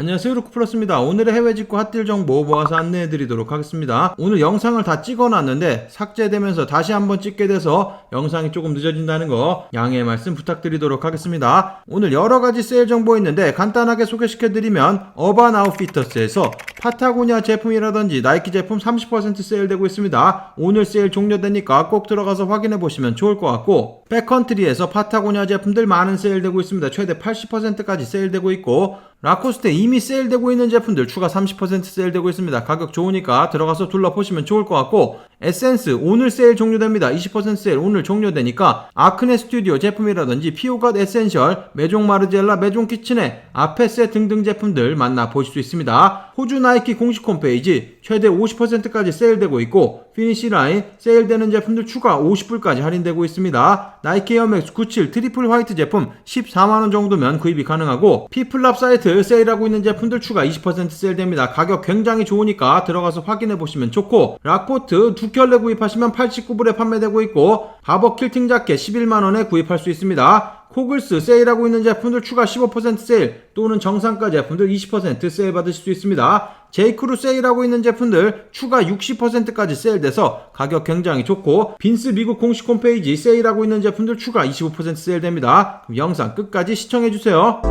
안녕하세요 루크플러스입니다. 오늘의 해외 직구 핫딜 정보 모아서 안내해 드리도록 하겠습니다. 오늘 영상을 다 찍어놨는데 삭제되면서 다시 한번 찍게 돼서 영상이 조금 늦어진다는 거 양해 말씀 부탁드리도록 하겠습니다. 오늘 여러 가지 세일 정보 있는데 간단하게 소개시켜 드리면 어반 아웃피터스에서 파타고니아 제품이라든지 나이키 제품 30% 세일되고 있습니다. 오늘 세일 종료되니까 꼭 들어가서 확인해 보시면 좋을 것 같고 백컨트리에서 파타고니아 제품들 많은 세일되고 있습니다. 최대 80%까지 세일되고 있고 라코스테 이미 세일되고 있는 제품들 추가 30% 세일되고 있습니다. 가격 좋으니까 들어가서 둘러보시면 좋을 것 같고 에센스 오늘 세일 종료됩니다. 20% 세일 오늘 종료되니까 아크네 스튜디오 제품이라든지 피오갓 에센셜, 메종 마르젤라, 메종 키친에 아페세 등등 제품들 만나보실 수 있습니다. 호주 나이키 공식 홈페이지 최대 50%까지 세일되고 있고 피니시 라인 세일되는 제품들 추가 50불까지 할인되고 있습니다. 나이키 에어맥스 97 트리플 화이트 제품 14만원 정도면 구입이 가능하고 피플랍 사이트 세일하고 있는 제품들 추가 20% 세일됩니다. 가격 굉장히 좋으니까 들어가서 확인해 보시면 좋고 라코트 두 켤레 구입하시면 89불에 판매되고 있고 바버 킬팅 자켓 11만원에 구입할 수 있습니다. 코글스 세일하고 있는 제품들 추가 15% 세일 또는 정상가 제품들 20% 세일 받으실 수 있습니다. 제이크루 세일하고 있는 제품들 추가 60%까지 세일돼서 가격 굉장히 좋고 빈스 미국 공식 홈페이지 세일하고 있는 제품들 추가 25% 세일됩니다. 그럼 영상 끝까지 시청해주세요.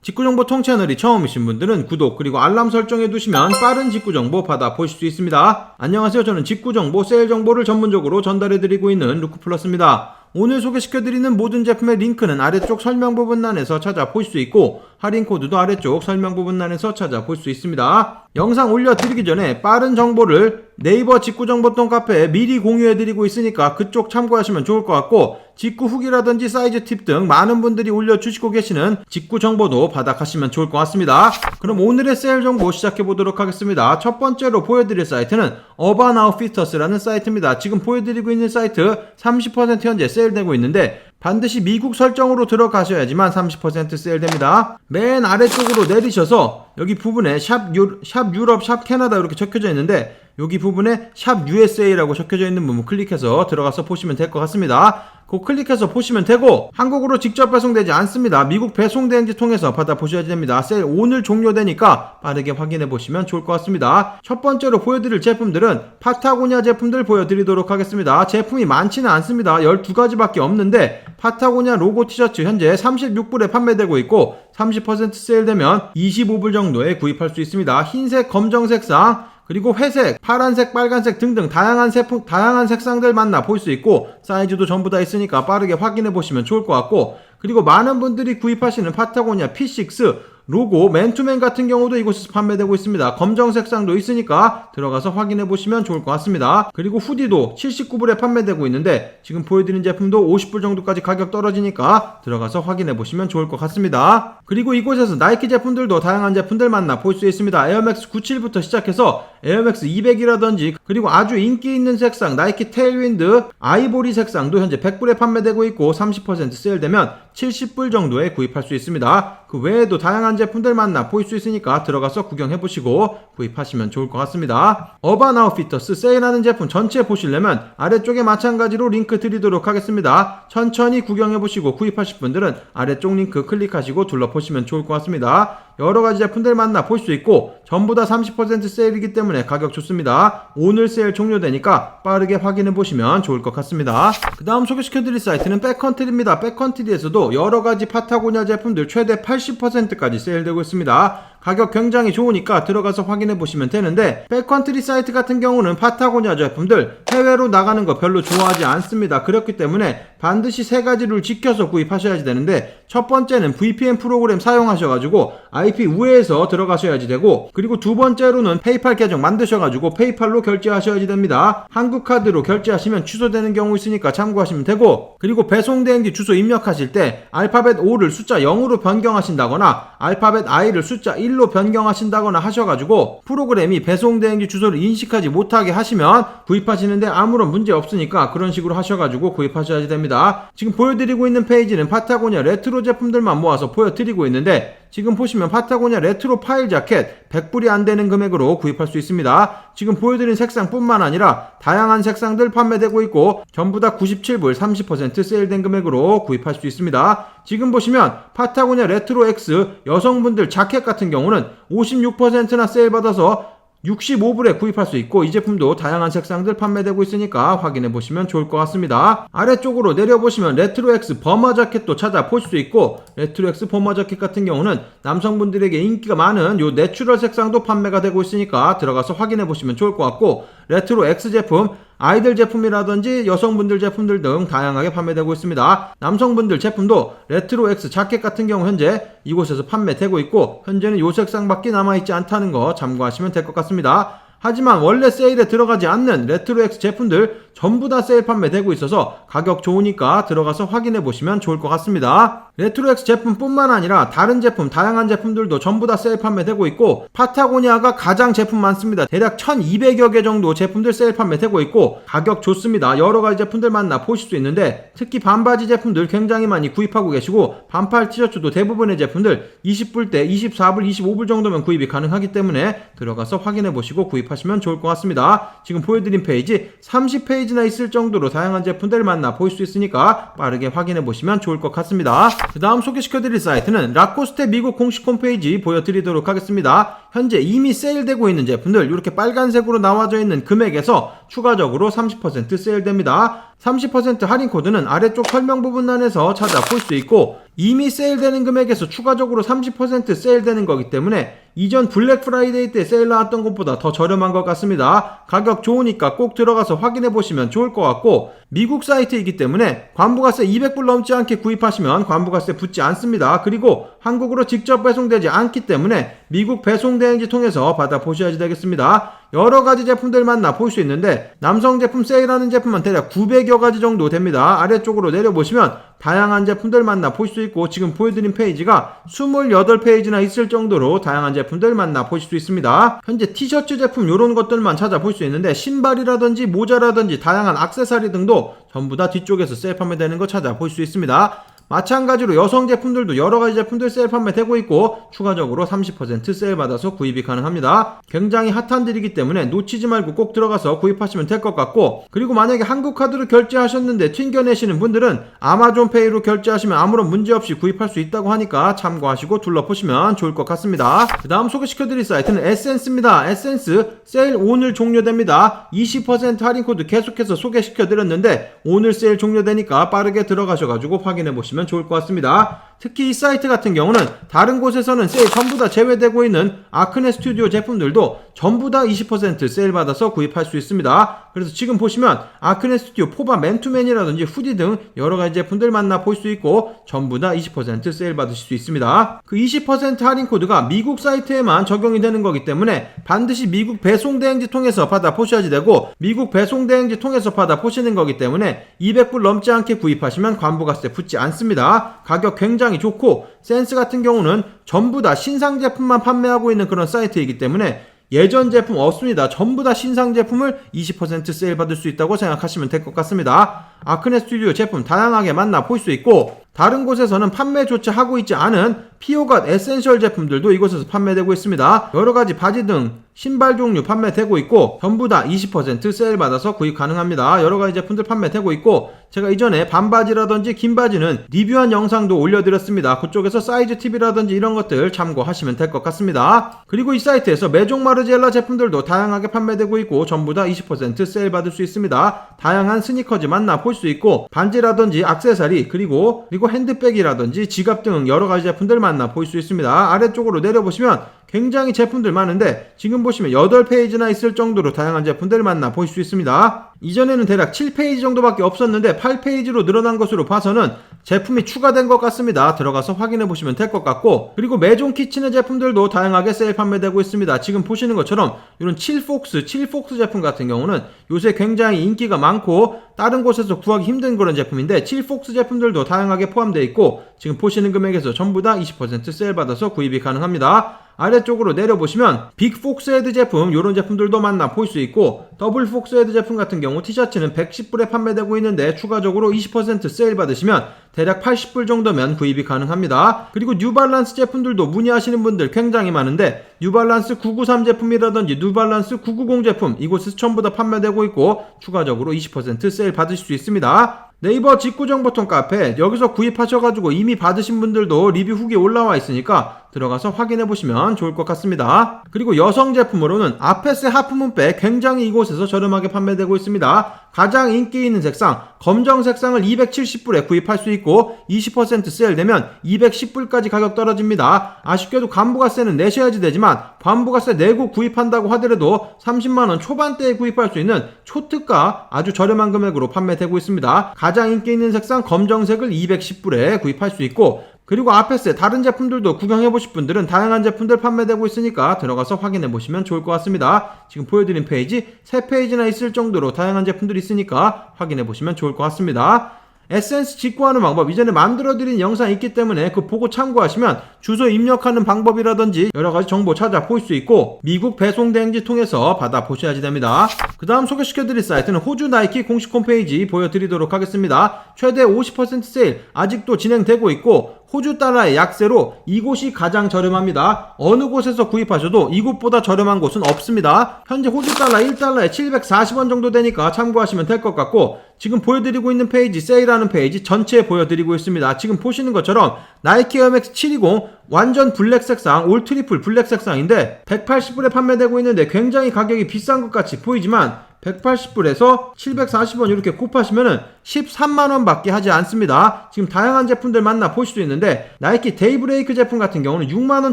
직구정보 통 채널이 처음이신 분들은 구독 그리고 알람 설정해 두시면 빠른 직구정보 받아 보실 수 있습니다. 안녕하세요. 저는 직구정보 세일 정보를 전문적으로 전달해 드리고 있는 루크플러스입니다. 오늘 소개시켜드리는 모든 제품의 링크는 아래쪽 설명 부분란에서 찾아볼 수 있고 할인 코드도 아래쪽 설명 부분란에서 찾아볼 수 있습니다. 영상 올려드리기 전에 빠른 정보를 네이버 직구정보통 카페에 미리 공유해드리고 있으니까 그쪽 참고하시면 좋을 것 같고 직구 후기라든지 사이즈 팁 등 많은 분들이 올려주시고 계시는 직구 정보도 받아가시면 좋을 것 같습니다. 그럼 오늘의 세일 정보 시작해 보도록 하겠습니다. 첫 번째로 보여드릴 사이트는 어반 아웃피터스라는 사이트입니다. 지금 보여드리고 있는 사이트 30% 현재 세일되고 있는데 반드시 미국 설정으로 들어가셔야지만 30% 세일됩니다. 맨 아래쪽으로 내리셔서 여기 부분에 샵, 유, 샵 유럽, 샵 캐나다 이렇게 적혀져 있는데 여기 부분에 샵 USA라고 적혀져 있는 부분 클릭해서 들어가서 보시면 될 것 같습니다. 그 클릭해서 보시면 되고 한국으로 직접 배송되지 않습니다. 미국 배송 대행지 통해서 받아보셔야 됩니다. 세일 오늘 종료되니까 빠르게 확인해 보시면 좋을 것 같습니다. 첫 번째로 보여드릴 제품들은 파타고니아 제품들 보여드리도록 하겠습니다. 제품이 많지는 않습니다. 12가지밖에 없는데 파타고니아 로고 티셔츠 현재 36불에 판매되고 있고 30% 세일되면 25불 정도에 구입할 수 있습니다. 흰색, 검정색상 그리고 회색, 파란색, 빨간색 등등 다양한 세품, 다양한 색상들 만나 볼 수 있고 사이즈도 전부 다 있으니까 빠르게 확인해 보시면 좋을 것 같고 그리고 많은 분들이 구입하시는 파타고니아 P6 로고 맨투맨 같은 경우도 이곳에서 판매되고 있습니다. 검정 색상도 있으니까 들어가서 확인해 보시면 좋을 것 같습니다. 그리고 후디도 79불에 판매되고 있는데 지금 보여드린 제품도 50불 정도까지 가격 떨어지니까 들어가서 확인해 보시면 좋을 것 같습니다. 그리고 이곳에서 나이키 제품들도 다양한 제품들 만나 볼 수 있습니다. 에어맥스 97부터 시작해서 에어맥스 200이라든지 그리고 아주 인기 있는 색상 나이키 테일윈드 아이보리 색상도 현재 100불에 판매되고 있고 30% 세일되면 70불 정도에 구입할 수 있습니다. 그 외에도 다양한 제품들 만나 보일 수 있으니까 들어가서 구경해보시고 구입하시면 좋을 것 같습니다. 어반 아웃피터스 세일하는 제품 전체 보시려면 아래쪽에 마찬가지로 링크 드리도록 하겠습니다. 천천히 구경해보시고 구입하실 분들은 아래쪽 링크 클릭하시고 둘러보시면 좋을 것 같습니다. 여러 가지 제품들 만나 볼 수 있고 전부 다 30% 세일이기 때문에 가격 좋습니다. 오늘 세일 종료되니까 빠르게 확인해 보시면 좋을 것 같습니다. 그 다음 소개시켜 드릴 사이트는 백컨트리입니다. 백컨트리에서도 여러 가지 파타고니아 제품들 최대 80%까지 세일되고 있습니다. 가격 굉장히 좋으니까 들어가서 확인해 보시면 되는데 백컨트리 사이트 같은 경우는 파타고니아 제품들 해외로 나가는 거 별로 좋아하지 않습니다. 그렇기 때문에 반드시 세 가지를 지켜서 구입하셔야지 되는데 첫 번째는 VPN 프로그램 사용하셔가지고 IP 우회해서 들어가셔야지 되고 그리고 두 번째로는 페이팔 계정 만드셔가지고 페이팔로 결제하셔야지 됩니다. 한국 카드로 결제하시면 취소되는 경우 있으니까 참고하시면 되고 그리고 배송 대행지 주소 입력하실 때 알파벳 O를 숫자 0으로 변경하신다거나 알파벳 I를 숫자 1로 변경하신다거나 하셔가지고 프로그램이 배송 대행지 주소를 인식하지 못하게 하시면 구입하시는데 아무런 문제 없으니까 그런 식으로 하셔가지고 구입하셔야지 됩니다. 지금 보여드리고 있는 페이지는 파타고니아 레트로 제품들만 모아서 보여드리고 있는데 지금 보시면 파타고니아 레트로 파일 자켓 100불이 안 되는 금액으로 구입할 수 있습니다. 지금 보여드린 색상뿐만 아니라 다양한 색상들 판매되고 있고 전부 다 97불 30% 세일된 금액으로 구입할 수 있습니다. 지금 보시면 파타고니아 레트로 X 여성분들 자켓 같은 경우는 56%나 세일 받아서 65불에 구입할 수 있고 이 제품도 다양한 색상들 판매되고 있으니까 확인해 보시면 좋을 것 같습니다. 아래쪽으로 내려보시면 레트로엑스 버머 자켓도 찾아볼 수 있고 레트로엑스 버머 자켓 같은 경우는 남성분들에게 인기가 많은 요 내추럴 색상도 판매가 되고 있으니까 들어가서 확인해 보시면 좋을 것 같고 레트로 X 제품 아이들 제품이라든지 여성분들 제품들 등 다양하게 판매되고 있습니다. 남성분들 제품도 레트로 X 자켓 같은 경우 현재 이곳에서 판매되고 있고 현재는 요 색상밖에 남아있지 않다는 거 참고하시면 될 것 같습니다. 하지만 원래 세일에 들어가지 않는 레트로엑스 제품들 전부 다 세일 판매되고 있어서 가격 좋으니까 들어가서 확인해 보시면 좋을 것 같습니다. 레트로엑스 제품뿐만 아니라 다른 제품, 다양한 제품들도 전부 다 세일 판매되고 있고 파타고니아가 가장 제품 많습니다. 대략 1200여 개 정도 제품들 세일 판매되고 있고 가격 좋습니다. 여러 가지 제품들 만나 보실 수 있는데 특히 반바지 제품들 굉장히 많이 구입하고 계시고 반팔 티셔츠도 대부분의 제품들 20불대, 24불, 25불 정도면 구입이 가능하기 때문에 들어가서 확인해 보시고 구입하시면 좋을 것 같습니다. 지금 보여드린 페이지 30페이지 나 있을 정도로 다양한 제품들을 만나 볼 수 있으니까 빠르게 확인해 보시면 좋을 것 같습니다. 그 다음 소개시켜 드릴 사이트는 라코스테 미국 공식 홈페이지 보여드리도록 하겠습니다. 현재 이미 세일되고 있는 제품들 이렇게 빨간색으로 나와져 있는 금액에서 추가적으로 30% 세일됩니다. 30% 할인 코드는 아래쪽 설명 부분란에서 찾아볼 수 있고 이미 세일되는 금액에서 추가적으로 30% 세일되는 거기 때문에 이전 블랙 프라이데이 때 세일 나왔던 것보다 더 저렴한 것 같습니다. 가격 좋으니까 꼭 들어가서 확인해 보시면 좋을 것 같고 미국 사이트이기 때문에 관부가세 200불 넘지 않게 구입하시면 관부가세 붙지 않습니다. 그리고 한국으로 직접 배송되지 않기 때문에 미국 배송 대행지 통해서 받아 보셔야지 되겠습니다. 여러 가지 제품들 만나 볼 수 있는데 남성 제품 세일하는 제품은 대략 900여 가지 정도 됩니다. 아래쪽으로 내려보시면 다양한 제품들 만나 볼 수 있고 지금 보여드린 페이지가 28페이지나 있을 정도로 다양한 제품들 만나 보실 수 있습니다. 현재 티셔츠 제품 이런 것들만 찾아볼 수 있는데 신발이라든지 모자라든지 다양한 악세사리 등도 전부 다 뒤쪽에서 세일 판매되는 거 찾아볼 수 있습니다. 마찬가지로 여성 제품들도 여러 가지 제품들 세일 판매되고 있고 추가적으로 30% 세일 받아서 구입이 가능합니다. 굉장히 핫한 딜이기 때문에 놓치지 말고 꼭 들어가서 구입하시면 될 것 같고 그리고 만약에 한국 카드로 결제하셨는데 튕겨내시는 분들은 아마존 페이로 결제하시면 아무런 문제 없이 구입할 수 있다고 하니까 참고하시고 둘러보시면 좋을 것 같습니다. 그 다음 소개시켜드릴 사이트는 에센스입니다. 에센스 세일 오늘 종료됩니다. 20% 할인 코드 계속해서 소개시켜드렸는데 오늘 세일 종료되니까 빠르게 들어가셔가지고 확인해 보시면 좋을 것 같습니다. 특히 이 사이트 같은 경우는 다른 곳에서는 세일 전부 다 제외되고 있는 아크네 스튜디오 제품들도 전부 다 20% 세일 받아서 구입할 수 있습니다. 그래서 지금 보시면 아크네 스튜디오 포바 맨투맨이라든지 후디 등 여러 가지 제품들 만나 볼 수 있고 전부 다 20% 세일 받으실 수 있습니다. 그 20% 할인 코드가 미국 사이트에만 적용이 되는 거기 때문에 반드시 미국 배송 대행지 통해서 받아 보셔야지 되고 미국 배송 대행지 통해서 받아 보시는 거기 때문에 200불 넘지 않게 구입하시면 관부가세 붙지 않습니다. 가격 굉장히 굉장히 좋고 센스 같은 경우는 전부 다 신상 제품만 판매하고 있는 그런 사이트이기 때문에 예전 제품 없습니다. 전부 다 신상 제품을 20% 세일 받을 수 있다고 생각하시면 될 것 같습니다. 아크네 스튜디오 제품 다양하게 만나 볼 수 있고 다른 곳에서는 판매조차 하고 있지 않은 피오갓 에센셜 제품들도 이곳에서 판매되고 있습니다. 여러 가지 바지 등 신발 종류 판매되고 있고 전부 다 20% 세일 받아서 구입 가능합니다. 여러 가지 제품들 판매되고 있고 제가 이전에 반바지라든지 긴 바지는 리뷰한 영상도 올려드렸습니다. 그쪽에서 사이즈 팁이라든지 이런 것들 참고하시면 될 것 같습니다. 그리고 이 사이트에서 메종 마르지엘라 제품들도 다양하게 판매되고 있고 전부 다 20% 세일 받을 수 있습니다. 다양한 스니커즈 만나 볼 수 있고 반지라든지 악세사리 그리고 그리고 핸드백이라든지 지갑 등 여러 가지 제품들 만나 볼 수 있습니다. 아래쪽으로 내려보시면 굉장히 제품들 많은데 지금 보시면 8페이지나 있을 정도로 다양한 제품들 만나 보실 수 있습니다. 이전에는 대략 7페이지 정도밖에 없었는데 8페이지로 늘어난 것으로 봐서는 제품이 추가된 것 같습니다. 들어가서 확인해 보시면 될 것 같고 그리고 메종 키친의 제품들도 다양하게 세일 판매되고 있습니다. 지금 보시는 것처럼 이런 7폭스, 7폭스 제품 같은 경우는 요새 굉장히 인기가 많고 다른 곳에서 구하기 힘든 그런 제품인데 7폭스 제품들도 다양하게 포함되어 있고 지금 보시는 금액에서 전부 다 20% 세일 받아서 구입이 가능합니다. 아래쪽으로 내려보시면 빅 폭스헤드 제품 이런 제품들도 만나 볼 수 있고 더블 폭스헤드 제품 같은 경우 티셔츠는 110불에 판매되고 있는데 추가적으로 20% 세일 받으시면 대략 80불 정도면 구입이 가능합니다. 그리고 뉴발란스 제품들도 문의하시는 분들 굉장히 많은데 뉴발란스 993 제품이라든지 뉴발란스 990 제품 이곳에서 전부 다 판매되고 있고 추가적으로 20% 세일 받으실 수 있습니다. 네이버 직구정보통 카페 여기서 구입하셔가지고 이미 받으신 분들도 리뷰 후기 올라와 있으니까 들어가서 확인해 보시면 좋을 것 같습니다. 그리고 여성 제품으로는 아페스 하프문백 굉장히 이곳에서 저렴하게 판매되고 있습니다. 가장 인기 있는 색상 검정 색상을 270불에 구입할 수 있고 20% 세일되면 210불까지 가격 떨어집니다. 아쉽게도 관부가세는 내셔야지 되지만 관부가세 내고 구입한다고 하더라도 30만원 초반대에 구입할 수 있는 초특가 아주 저렴한 금액으로 판매되고 있습니다. 가장 인기 있는 색상 검정색을 210불에 구입할 수 있고 그리고 아페스의 다른 제품들도 구경해보실 분들은 다양한 제품들 판매되고 있으니까 들어가서 확인해보시면 좋을 것 같습니다. 지금 보여드린 페이지 3페이지나 있을 정도로 다양한 제품들이 있으니까 확인해보시면 좋을 것 같습니다. 에센스 직구하는 방법 이전에 만들어드린 영상이 있기 때문에 그 보고 참고하시면 주소 입력하는 방법이라든지 여러가지 정보 찾아볼 수 있고 미국 배송 대행지 통해서 받아보셔야지 됩니다. 그 다음 소개시켜드릴 사이트는 호주 나이키 공식 홈페이지 보여드리도록 하겠습니다. 최대 50% 세일 아직도 진행되고 있고 호주 달러의 약세로 이곳이 가장 저렴합니다. 어느 곳에서 구입하셔도 이곳보다 저렴한 곳은 없습니다. 현재 호주 달러 1달러에 740원 정도 되니까 참고하시면 될 것 같고 지금 보여드리고 있는 페이지 세일하는 페이지 전체 보여드리고 있습니다. 지금 보시는 것처럼 나이키 에어맥스 720 완전 블랙 색상 올 트리플 블랙 색상인데 180불에 판매되고 있는데 굉장히 가격이 비싼 것 같이 보이지만 180불에서 740원 이렇게 곱하시면은 13만원 밖에 하지 않습니다. 지금 다양한 제품들 만나 볼 수도 있는데 나이키 데이브레이크 제품 같은 경우는 6만원,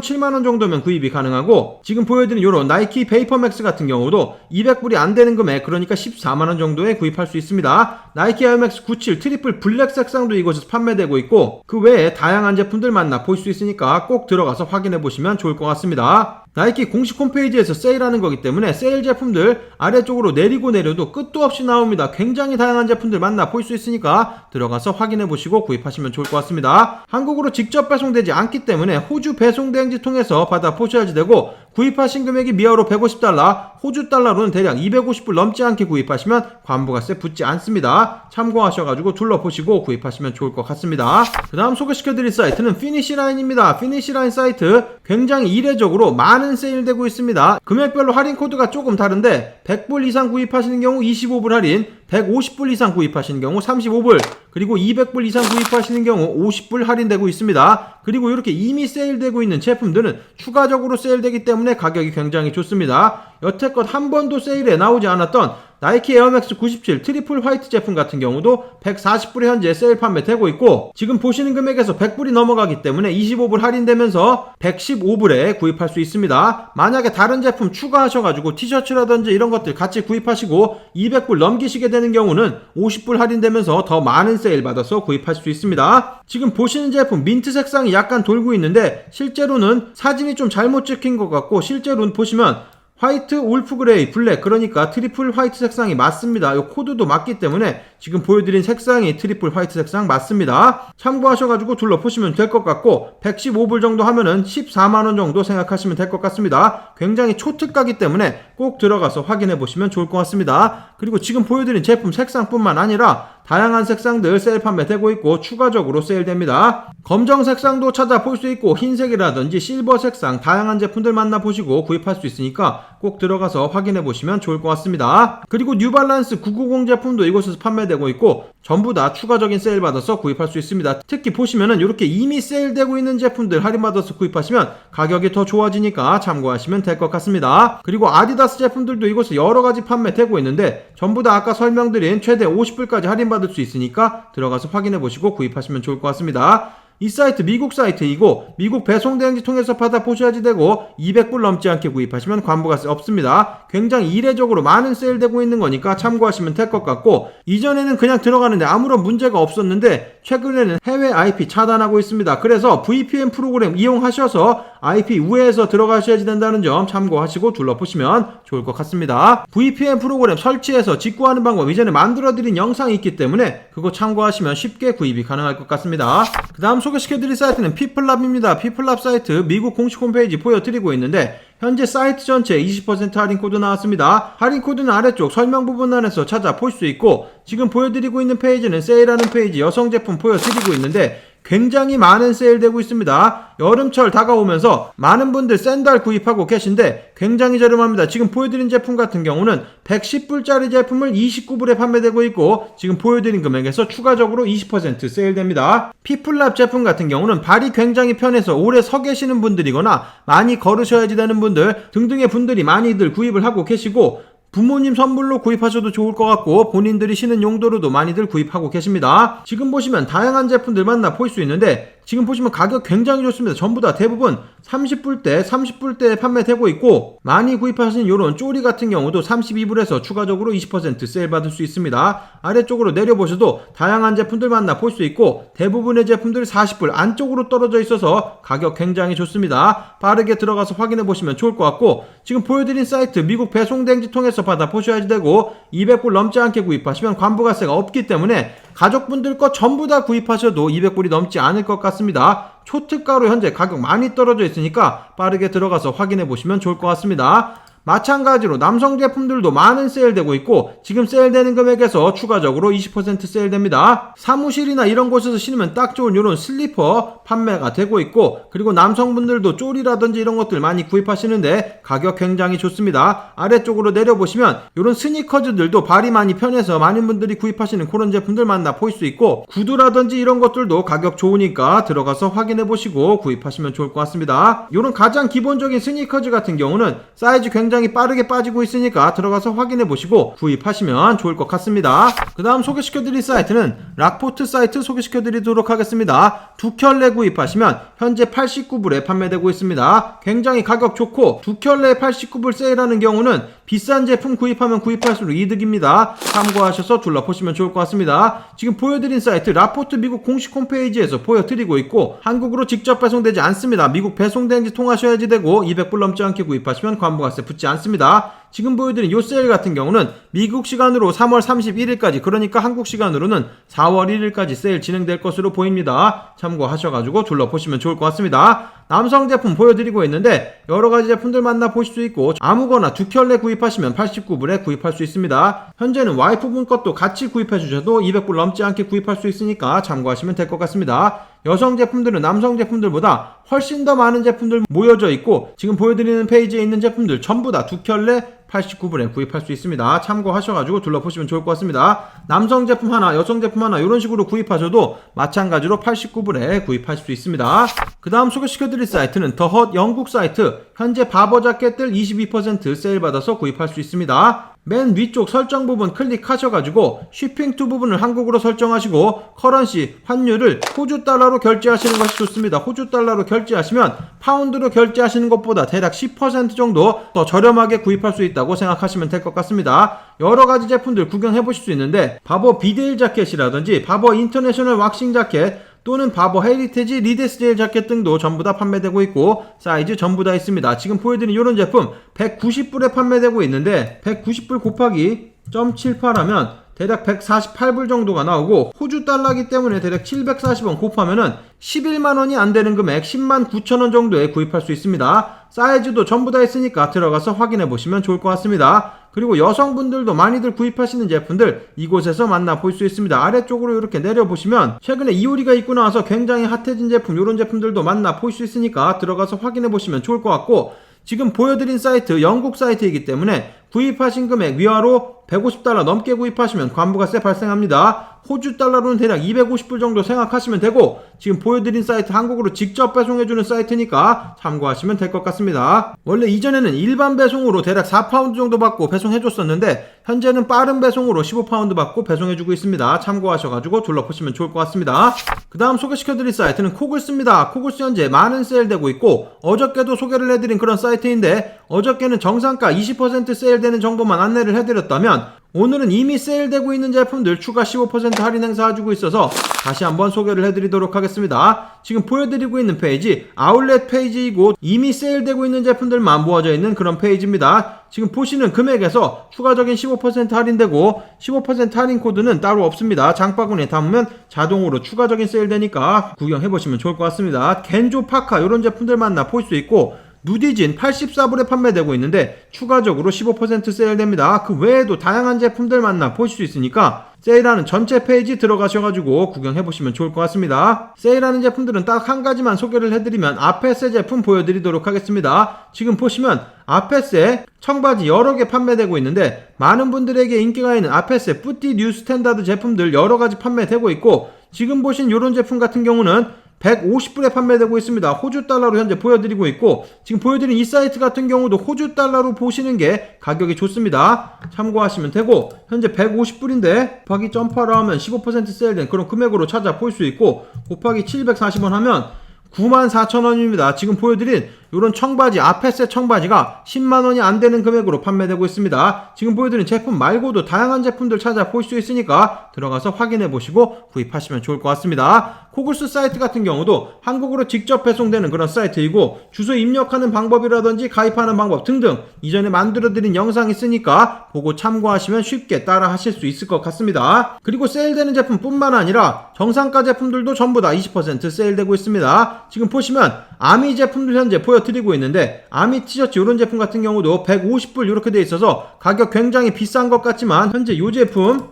7만원 정도면 구입이 가능하고 지금 보여드린 요런 나이키 베이퍼맥스 같은 경우도 200불이 안 되는 금액 그러니까 14만원 정도에 구입할 수 있습니다. 나이키 에어맥스 97 트리플 블랙 색상도 이곳에서 판매되고 있고 그 외에 다양한 제품들 만나 볼 수 있으니까 꼭 들어가서 확인해 보시면 좋을 것 같습니다. 나이키 공식 홈페이지에서 세일하는 거기 때문에 세일 제품들 아래쪽으로 내리고 내려도 끝도 없이 나옵니다. 굉장히 다양한 제품들 만나 볼 수 있으니까 들어가서 확인해 보시고 구입하시면 좋을 것 같습니다. 한국으로 직접 배송되지 않기 때문에 호주 배송 대행지 통해서 받아 보셔야지 되고 구입하신 금액이 미아로 150달러, 호주 달러로는 대략 250불 넘지 않게 구입하시면 관부가세 붙지 않습니다. 참고하셔가지고 둘러보시고 구입하시면 좋을 것 같습니다. 그 다음 소개시켜드릴 사이트는 피니시라인입니다. 피니시라인 사이트 굉장히 이례적으로 많은 세일되고 있습니다. 금액별로 할인 코드가 조금 다른데 100불 이상 구입하시는 경우 25불 할인, 150불 이상 구입하시는 경우 35불, 그리고 200불 이상 구입하시는 경우 50불 할인되고 있습니다. 그리고 이렇게 이미 세일되고 있는 제품들은 추가적으로 세일되기 때문에 가격이 굉장히 좋습니다. 여태껏 한 번도 세일에 나오지 않았던 나이키 에어맥스 97 트리플 화이트 제품 같은 경우도 140불에 현재 세일 판매되고 있고 지금 보시는 금액에서 100불이 넘어가기 때문에 25불 할인되면서 115불에 구입할 수 있습니다. 만약에 다른 제품 추가하셔가지고 티셔츠라든지 이런 것들 같이 구입하시고 200불 넘기시게 되는 경우는 50불 할인되면서 더 많은 세일 받아서 구입할 수 있습니다. 지금 보시는 제품 민트 색상이 약간 돌고 있는데 실제로는 사진이 좀 잘못 찍힌 것 같고 실제로는 보시면 화이트, 울프 그레이, 블랙 그러니까 트리플 화이트 색상이 맞습니다. 이 코드도 맞기 때문에 지금 보여드린 색상이 트리플 화이트 색상 맞습니다. 참고하셔가지고 둘러보시면 될 것 같고 115불 정도 하면은 14만원 정도 생각하시면 될 것 같습니다. 굉장히 초특가기 때문에 꼭 들어가서 확인해 보시면 좋을 것 같습니다. 그리고 지금 보여드린 제품 색상뿐만 아니라 다양한 색상들 세일 판매 되고 있고 추가적으로 세일됩니다. 검정 색상도 찾아볼 수 있고 흰색이라든지 실버 색상 다양한 제품들 만나보시고 구입할 수 있으니까 꼭 들어가서 확인해 보시면 좋을 것 같습니다. 그리고 뉴발란스 990 제품도 이곳에서 판매되고 있고 전부 다 추가적인 세일 받아서 구입할 수 있습니다. 특히 보시면은 이렇게 이미 세일되고 있는 제품들 할인 받아서 구입하시면 가격이 더 좋아지니까 참고하시면 될 것 같습니다. 그리고 아디다스 제품들도 이곳에 여러 가지 판매되고 있는데 전부 다 아까 설명드린 최대 50불까지 할인 받을 수 있으니까 들어가서 확인해 보시고 구입하시면 좋을 것 같습니다. 이 사이트 미국 사이트이고 미국 배송 대행지 통해서 받아 보셔야지 되고 200불 넘지 않게 구입하시면 관부가세 없습니다. 굉장히 이례적으로 많은 세일되고 있는 거니까 참고하시면 될 것 같고 이전에는 그냥 들어가는데 아무런 문제가 없었는데 최근에는 해외 IP 차단하고 있습니다. 그래서 VPN 프로그램 이용하셔서 IP 우회해서 들어가셔야지 된다는 점 참고하시고 둘러보시면 좋을 것 같습니다. VPN 프로그램 설치해서 직구하는 방법 이전에 만들어드린 영상이 있기 때문에 그거 참고하시면 쉽게 구입이 가능할 것 같습니다. 그 다음 소개시켜드릴 사이트는 피플랍입니다. 피플랍 사이트 미국 공식 홈페이지 보여드리고 있는데 현재 사이트 전체에 20% 할인 코드 나왔습니다. 할인 코드는 아래쪽 설명 부분란에서 찾아 볼 수 있고 지금 보여드리고 있는 페이지는 세일하는 페이지 여성 제품 보여드리고 있는데 굉장히 많은 세일되고 있습니다. 여름철 다가오면서 많은 분들 샌들 구입하고 계신데 굉장히 저렴합니다. 지금 보여드린 제품 같은 경우는 110불짜리 제품을 29불에 판매되고 있고 지금 보여드린 금액에서 추가적으로 20% 세일됩니다. 피플랍 제품 같은 경우는 발이 굉장히 편해서 오래 서 계시는 분들이거나 많이 걸으셔야지 되는 분들 등등의 분들이 많이들 구입을 하고 계시고 부모님 선물로 구입하셔도 좋을 것 같고 본인들이 신은 용도로도 많이들 구입하고 계십니다. 지금 보시면 다양한 제품들 만나 볼 수 있는데 지금 보시면 가격 굉장히 좋습니다. 전부 다 대부분 30불대, 30불대에 판매되고 있고 많이 구입하시는 이런 쪼리 같은 경우도 32불에서 추가적으로 20% 세일 받을 수 있습니다. 아래쪽으로 내려보셔도 다양한 제품들 만나 볼 수 있고 대부분의 제품들 40불 안쪽으로 떨어져 있어서 가격 굉장히 좋습니다. 빠르게 들어가서 확인해 보시면 좋을 것 같고 지금 보여드린 사이트 미국 배송대행지 통해서 받아 보셔야지 되고 200불 넘지 않게 구입하시면 관부가세가 없기 때문에 가족분들 거 전부 다 구입하셔도 200불이 넘지 않을 것 같습니다. 초특가로 현재 가격 많이 떨어져 있으니까 빠르게 들어가서 확인해 보시면 좋을 것 같습니다. 마찬가지로 남성 제품들도 많은 세일되고 있고 지금 세일되는 금액에서 추가적으로 20% 세일됩니다. 사무실이나 이런 곳에서 신으면 딱 좋은 이런 슬리퍼 판매가 되고 있고 그리고 남성분들도 쪼리라든지 이런 것들 많이 구입하시는데 가격 굉장히 좋습니다. 아래쪽으로 내려보시면 이런 스니커즈들도 발이 많이 편해서 많은 분들이 구입하시는 그런 제품들 만나 볼수 있고 구두라든지 이런 것들도 가격 좋으니까 들어가서 확인해 보시고 구입하시면 좋을 것 같습니다. 이런 가장 기본적인 스니커즈 같은 경우는 사이즈 굉장히 굉장히 빠르게 빠지고 있으니까 들어가서 확인해 보시고 구입하시면 좋을 것 같습니다. 그 다음 소개시켜드릴 사이트는 락포트 사이트 소개시켜드리도록 하겠습니다. 두 켤레 구입하시면 현재 89불에 판매되고 있습니다. 굉장히 가격 좋고 두 켤레 89불 세일하는 경우는 비싼 제품 구입하면 구입할수록 이득입니다. 참고하셔서 둘러보시면 좋을 것 같습니다. 지금 보여드린 사이트 라포트 미국 공식 홈페이지에서 보여드리고 있고 한국으로 직접 배송되지 않습니다. 미국 배송대행지 통하셔야지 되고 200불 넘지 않게 구입하시면 관부가세 붙지 않습니다. 지금 보여드린 요 세일 같은 경우는 미국 시간으로 3월 31일까지 그러니까 한국 시간으로는 4월 1일까지 세일 진행될 것으로 보입니다. 참고하셔가지고 둘러보시면 좋을 것 같습니다. 남성 제품 보여드리고 있는데 여러가지 제품들 만나 보실 수 있고 아무거나 두 켤레 구입하시면 89불에 구입할 수 있습니다. 현재는 와이프분 것도 같이 구입해 주셔도 200불 넘지 않게 구입할 수 있으니까 참고하시면 될 것 같습니다. 여성 제품들은 남성 제품들보다 훨씬 더 많은 제품들 모여져 있고 지금 보여드리는 페이지에 있는 제품들 전부 다 두 켤레 89불에 구입할 수 있습니다. 참고하셔가지고 둘러보시면 좋을 것 같습니다. 남성 제품 하나, 여성 제품 하나 이런 식으로 구입하셔도 마찬가지로 89불에 구입하실 수 있습니다. 그 다음 소개시켜드릴 사이트는 더헛 영국 사이트 현재 바버 자켓들 22% 세일 받아서 구입할 수 있습니다. 맨 위쪽 설정 부분 클릭하셔가지고 쉬핑 투 부분을 한국으로 설정하시고 커런시 환율을 호주 달러로 결제하시는 것이 좋습니다. 호주 달러로 결제하시면 파운드로 결제하시는 것보다 대략 10% 정도 더 저렴하게 구입할 수 있다고 생각하시면 될 것 같습니다. 여러 가지 제품들 구경해 보실 수 있는데 바버 비데일 자켓이라든지 바버 인터내셔널 왁싱 자켓 또는 바버 헤리테지 리데스 제일 자켓 등도 전부 다 판매되고 있고 사이즈 전부 다 있습니다. 지금 보여드린 이런 제품 190불에 판매되고 있는데 190불 곱하기 0.78 하면 대략 148불 정도가 나오고 호주 달러기 때문에 대략 740원 곱하면은 11만원이 안 되는 금액 10만 9천원 정도에 구입할 수 있습니다. 사이즈도 전부 다 있으니까 들어가서 확인해 보시면 좋을 것 같습니다. 그리고 여성분들도 많이들 구입하시는 제품들 이곳에서 만나볼 수 있습니다. 아래쪽으로 이렇게 내려보시면 최근에 이효리가 입고 나와서 굉장히 핫해진 제품 이런 제품들도 만나볼 수 있으니까 들어가서 확인해 보시면 좋을 것 같고 지금 보여드린 사이트 영국 사이트이기 때문에 구입하신 금액 위아로 150달러 넘게 구입하시면 관부가세 발생합니다. 호주 달러로는 대략 250불 정도 생각하시면 되고 지금 보여드린 사이트 한국으로 직접 배송해주는 사이트니까 참고하시면 될 것 같습니다. 원래 이전에는 일반 배송으로 대략 4파운드 정도 받고 배송해줬었는데 현재는 빠른 배송으로 15파운드 받고 배송해주고 있습니다. 참고하셔가지고 둘러보시면 좋을 것 같습니다. 그 다음 소개시켜드릴 사이트는 코글스입니다. 코글스 현재 많은 세일되고 있고 어저께도 소개를 해드린 그런 사이트인데 어저께는 정상가 20% 세일되는 정보만 안내를 해드렸다면 오늘은 이미 세일되고 있는 제품들 추가 15% 할인 행사 해주고 있어서 다시 한번 소개를 해드리도록 하겠습니다. 지금 보여드리고 있는 페이지 아울렛 페이지이고 이미 세일되고 있는 제품들만 모아져 있는 그런 페이지입니다. 지금 보시는 금액에서 추가적인 15% 할인되고 15% 할인 코드는 따로 없습니다. 장바구니에 담으면 자동으로 추가적인 세일되니까 구경해보시면 좋을 것 같습니다. 겐조 파카 이런 제품들 만 나 볼 수 있고 누디진 84불에 판매되고 있는데 추가적으로 15% 세일됩니다. 그 외에도 다양한 제품들 만나 보실 수 있으니까 세일하는 전체 페이지 들어가셔가지고 구경해보시면 좋을 것 같습니다. 세일하는 제품들은 딱 한 가지만 소개를 해드리면 아페세 제품 보여드리도록 하겠습니다. 지금 보시면 아페세 청바지 여러 개 판매되고 있는데 많은 분들에게 인기가 있는 아페세 뿌띠 뉴 스탠다드 제품들 여러 가지 판매되고 있고 지금 보신 이런 제품 같은 경우는 150불에 판매되고 있습니다. 호주 달러로 현재 보여드리고 있고 지금 보여드린 이 사이트 같은 경우도 호주 달러로 보시는 게 가격이 좋습니다. 참고하시면 되고 현재 150불인데 곱하기 점파를 하면 15% 세일된 그런 금액으로 찾아볼 수 있고 곱하기 740원 하면 94,000원입니다. 지금 보여드린 이런 청바지, 아페세 청바지가 10만원이 안 되는 금액으로 판매되고 있습니다. 지금 보여드린 제품 말고도 다양한 제품들 찾아볼 수 있으니까 들어가서 확인해 보시고 구입하시면 좋을 것 같습니다. 코글스 사이트 같은 경우도 한국으로 직접 배송되는 그런 사이트이고 주소 입력하는 방법이라든지 가입하는 방법 등등 이전에 만들어드린 영상이 있으니까 보고 참고하시면 쉽게 따라 하실 수 있을 것 같습니다. 그리고 세일되는 제품 뿐만 아니라 정상가 제품들도 전부 다 20% 세일되고 있습니다. 지금 보시면 아미 제품도 현재 보여드리고 있는데 아미 티셔츠 이런 제품 같은 경우도 150불 이렇게 돼 있어서 가격 굉장히 비싼 것 같지만 현재 이 제품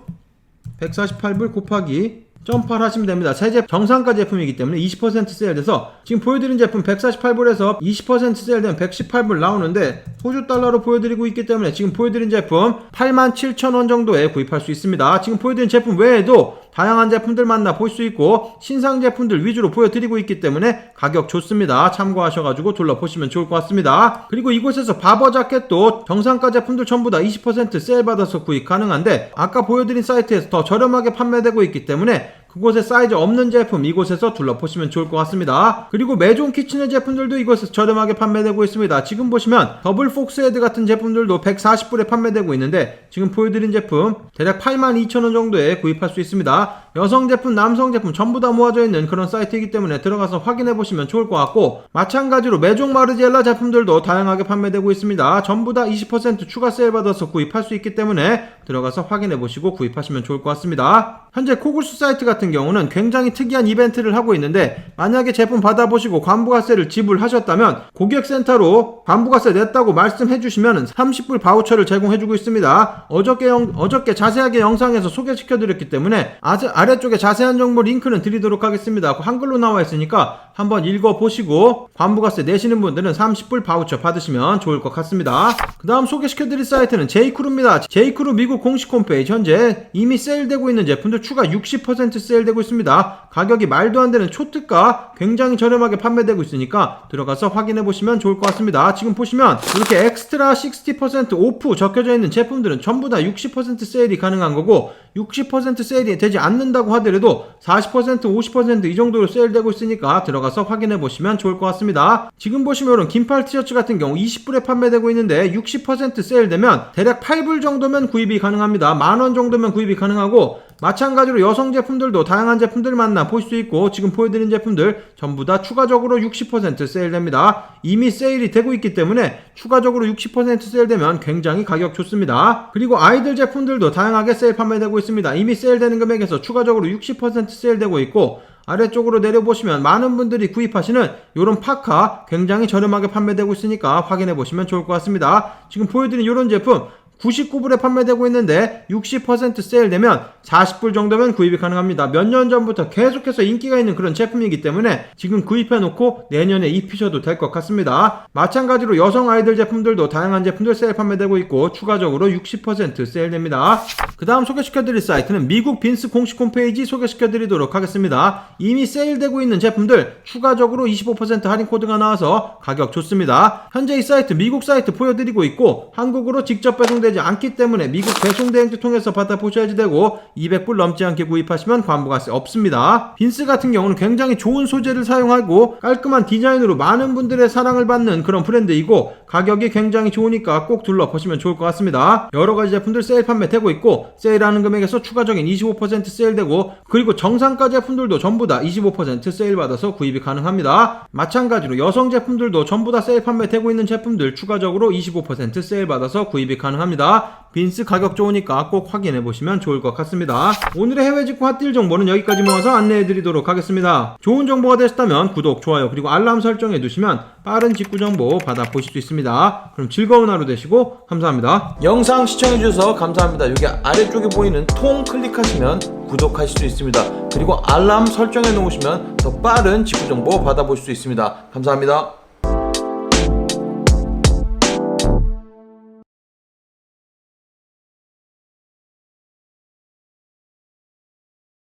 148불 곱하기 점파를 하시면 됩니다. 새 제품 정상가 제품이기 때문에 20% 세일돼서 지금 보여드린 제품 148불에서 20% 세일되면 118불 나오는데 호주 달러로 보여드리고 있기 때문에 지금 보여드린 제품 87,000원 정도에 구입할 수 있습니다. 지금 보여드린 제품 외에도 다양한 제품들 만나 볼 수 있고 신상 제품들 위주로 보여드리고 있기 때문에 가격 좋습니다. 참고하셔가지고 둘러보시면 좋을 것 같습니다. 그리고 이곳에서 바버 자켓도 정상가 제품들 전부 다 20% 세일 받아서 구입 가능한데 아까 보여드린 사이트에서 더 저렴하게 판매되고 있기 때문에 그곳에 사이즈 없는 제품 이곳에서 둘러보시면 좋을 것 같습니다. 그리고 메종 키친의 제품들도 이곳에서 저렴하게 판매되고 있습니다. 지금 보시면 더블 폭스 헤드 같은 제품들도 140불에 판매되고 있는데 지금 보여드린 제품 대략 82,000원 정도에 구입할 수 있습니다. 여성 제품, 남성 제품 전부 다 모아져 있는 그런 사이트이기 때문에 들어가서 확인해 보시면 좋을 것 같고 마찬가지로 메종 마르지엘라 제품들도 다양하게 판매되고 있습니다. 전부 다 20% 추가 세일 받아서 구입할 수 있기 때문에 들어가서 확인해 보시고 구입하시면 좋을 것 같습니다. 현재 코굴스 사이트 같은 경우는 굉장히 특이한 이벤트를 하고 있는데 만약에 제품 받아보시고 관부가세를 지불하셨다면 고객센터로 관부가세 냈다고 말씀해 주시면 30불 바우처를 제공해 주고 있습니다. 어저께, 영, 어저께 자세하게 영상에서 소개시켜 드렸기 때문에 아래쪽에 자세한 정보 링크는 드리도록 하겠습니다. 한글로 나와 있으니까 한번 읽어보시고 관부가세 내시는 분들은 30불 바우처 받으시면 좋을 것 같습니다. 그 다음 소개시켜드릴 사이트는 제이크루입니다. 제이크루 미국 공식 홈페이지 현재 이미 세일되고 있는 제품들 추가 60% 세일되고 있습니다. 가격이 말도 안 되는 초특가 굉장히 저렴하게 판매되고 있으니까 들어가서 확인해 보시면 좋을 것 같습니다. 지금 보시면 이렇게 엑스트라 60% 오프 적혀져 있는 제품들은 전부 다 60% 세일이 가능한 거고 60% 세일이 되지 않는다고 하더라도 40% 50%이 정도로 세일되고 있으니까 들어가서 확인해 보시면 좋을 것 같습니다. 지금 보시면 이런 긴팔 티셔츠 같은 경우 20불에 판매되고 있는데 60% 세일되면 대략 8불 정도면 구입이 가능합니다. 만 원 정도면 구입이 가능하고 마찬가지로 여성 제품들도 다양한 제품들 만나 볼수 있고 지금 보여드린 제품들 전부 다 추가적으로 60% 세일됩니다. 이미 세일이 되고 있기 때문에 추가적으로 60% 세일되면 굉장히 가격 좋습니다. 그리고 아이들 제품들도 다양하게 세일 판매되고 있습니다. 이미 세일되는 금액에서 추가적으로 60% 세일되고 있고 아래쪽으로 내려보시면 많은 분들이 구입하시는 이런 파카 굉장히 저렴하게 판매되고 있으니까 확인해 보시면 좋을 것 같습니다. 지금 보여드린 이런 제품 99불에 판매되고 있는데 60% 세일 되면 40불 정도면 구입이 가능합니다. 몇 년 전부터 계속해서 인기가 있는 그런 제품이기 때문에 지금 구입해 놓고 내년에 입히셔도 될 것 같습니다. 마찬가지로 여성 아이들 제품들도 다양한 제품들 세일 판매되고 있고 추가적으로 60% 세일됩니다. 그 다음 소개시켜드릴 사이트는 미국 빈스 공식 홈페이지 소개시켜드리도록 하겠습니다. 이미 세일되고 있는 제품들 추가적으로 25% 할인 코드가 나와서 가격 좋습니다. 현재 이 사이트 미국 사이트 보여드리고 있고 한국으로 직접 배송 되지 않기 때문에 미국 배송 대행지 통해서 받아 보셔야지 되고 200불 넘지 않게 구입하시면 관부가세 없습니다. 빈스 같은 경우는 굉장히 좋은 소재를 사용하고 깔끔한 디자인으로 많은 분들의 사랑을 받는 그런 브랜드이고 가격이 굉장히 좋으니까 꼭 둘러보시면 좋을 것 같습니다. 여러 가지 제품들 세일 판매되고 있고 세일하는 금액에서 추가적인 25% 세일되고 그리고 정상가 제품들도 전부 다 25% 세일 받아서 구입이 가능합니다. 마찬가지로 여성 제품들도 전부 다 세일 판매되고 있는 제품들 추가적으로 25% 세일 받아서 구입이 가능 합니다. 빈스 가격 좋으니까 꼭 확인해 보시면 좋을 것 같습니다. 오늘의 해외 직구 핫딜 정보는 여기까지 모아서 안내해 드리도록 하겠습니다. 좋은 정보가 되셨다면 구독, 좋아요, 그리고 알람 설정해 두시면 빠른 직구 정보 받아 보실 수 있습니다. 그럼 즐거운 하루 되시고 감사합니다. 영상 시청해 주셔서 감사합니다. 여기 아래쪽에 보이는 통 클릭하시면 구독하실 수 있습니다. 그리고 알람 설정해 놓으시면 더 빠른 직구 정보 받아 보실 수 있습니다. 감사합니다.